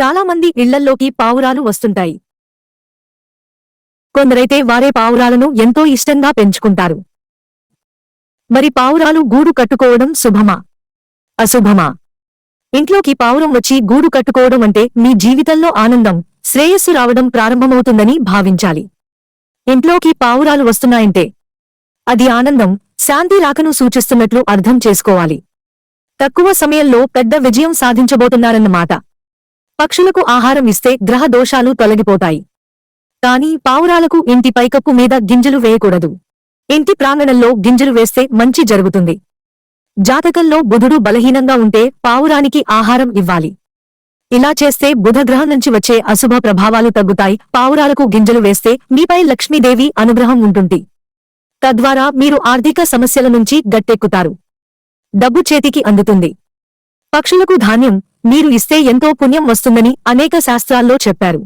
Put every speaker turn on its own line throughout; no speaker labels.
చాలా మంది ఇళ్ళల్లోకి పావురాలు వస్తుంటాయి. కొందరైతే వారే పావురాలను ఎంతో ఇష్టంగా పెంచుకుంటారు. మరి పావురాలు గూడు కట్టుకోవడం శుభమా? అశుభమా? ఇంట్లోకి పావురం వచ్చి గూడు కట్టుకోవడం అంటే మీ జీవితంలో ఆనందం శ్రేయస్సు రావడం ప్రారంభమవుతుందని భావించాలి. ఇంట్లోకి పావురాలు వస్తున్నాయంటే అది ఆనందం శాంతి రాకను సూచిస్తున్నట్లు అర్థం చేసుకోవాలి. తక్కువ సమయంలో పెద్ద విజయం సాధించబోతున్నారన్నమాట. పక్షులకు ఆహారం ఇస్తే గ్రహ దోషాలు తొలగిపోతాయి. కాని పావురాలకు ఇంటి పైకప్పు మీద గింజలు వేయకూడదు. ఇంటి ప్రాంగణంలో గింజలు వేస్తే మంచి జరుగుతుంది. జాతకంలో బుధుడు బలహీనంగా ఉంటే పావురానికి ఆహారం ఇవ్వాలి. ఇలా చేస్తే బుధగ్రహం నుంచి వచ్చే అశుభ ప్రభావాలు తగ్గుతాయి. పావురాలకు గింజలు వేస్తే మీపై లక్ష్మీదేవి అనుగ్రహం ఉంటుంది. తద్వారా మీరు ఆర్థిక సమస్యల నుంచి గట్టెక్కుతారు. డబ్బు చేతికి అందుతుంది. పక్షులకు ధాన్యం మీరు ఇస్తే ఎంతో పుణ్యం వస్తుందని అనేక శాస్త్రాల్లో చెప్పారు.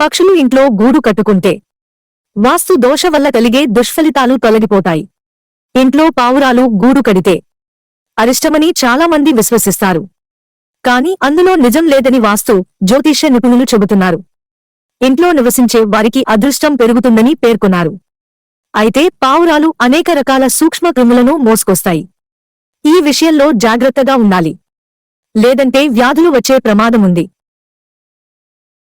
పక్షులు ఇంట్లో గూడు కట్టుకుంటే వాస్తు దోష వల్ల కలిగే దుష్ఫలితాలు తొలగిపోతాయి. ఇంట్లో పావురాలు గూడు కడితే అరిష్టమని చాలామంది విశ్వసిస్తారు. కాని అందులో నిజం లేదని వాస్తు జ్యోతిష్య నిపుణులు చెబుతున్నారు. ఇంట్లో నివసించే వారికి అదృష్టం పెరుగుతుందని పేర్కొన్నారు. అయితే పావురాలు అనేక రకాల సూక్ష్మ క్రిములను మోసుకొస్తాయి. ఈ విషయంలో జాగ్రత్తగా ఉండాలి. లేదంటే వ్యాధులు వచ్చే ప్రమాదముంది.